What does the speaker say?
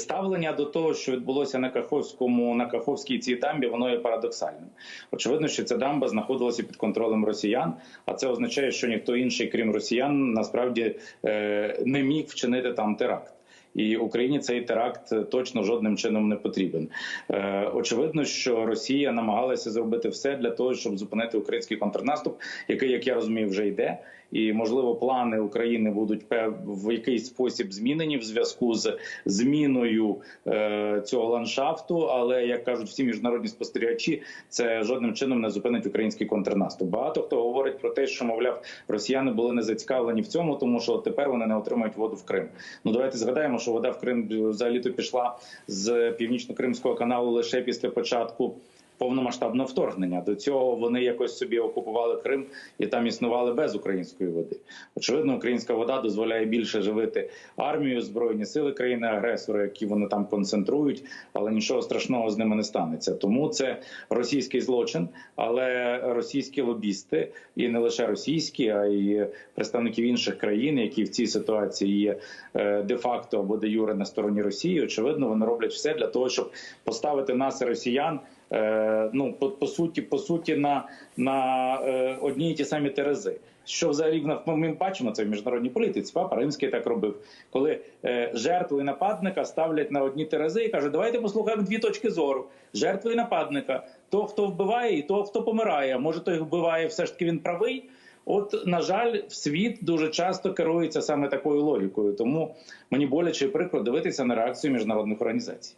ставлення до того, що відбулося на Каховському на Каховській цій дамбі, воно є парадоксальним. Очевидно, що ця дамба знаходилася під контролем росіян, а це означає, що ніхто інший, крім росіян, насправді е, не міг вчинити там теракт. І Україні цей теракт точно жодним чином не потрібен. Е, очевидно, що Росія намагалася зробити все для того, щоб зупинити український контрнаступ, який, як я розумію, вже йде. І можливо, плани України будуть в якийсь спосіб змінені в зв'язку з зміною е, цього ландшафту. Але як кажуть всі міжнародні спостерігачі, це жодним чином не зупинить український контрнаступ. Багато хто говорить про те, що мовляв, росіяни були не зацікавлені в цьому, тому що тепер вони не отримають воду в Крим. Ну давайте згадаємо, що вода в Крим взагалі то пішла з північно-кримського каналу лише після початку. Повномасштабного вторгнення до цього вони якось собі окупували Крим і там існували без української води. Очевидно, українська вода дозволяє більше живити армію, збройні сили країни-агресора, які вони там концентрують, але нічого страшного з ними не станеться. Тому це російський злочин, але російські лобісти, і не лише російські, а й представників інших країн, які в цій ситуації є е, де-факто або де юре на стороні Росії. Очевидно, вони роблять все для того, щоб поставити нас, росіян. Е, ну по, по суті, по суті, на, на е, одні й ті самі терези. Що взагалі ми бачимо це в міжнародній політиці. Папа Римський так робив, коли е, жертву і нападника ставлять на одні терези і кажуть, давайте послухаємо дві точки зору: жертви і нападника, того, хто вбиває, і того, хто помирає. Може, той вбиває, все ж таки він правий. От, на жаль, світ дуже часто керується саме такою логікою. Тому мені боляче і прикро дивитися на реакцію міжнародних організацій.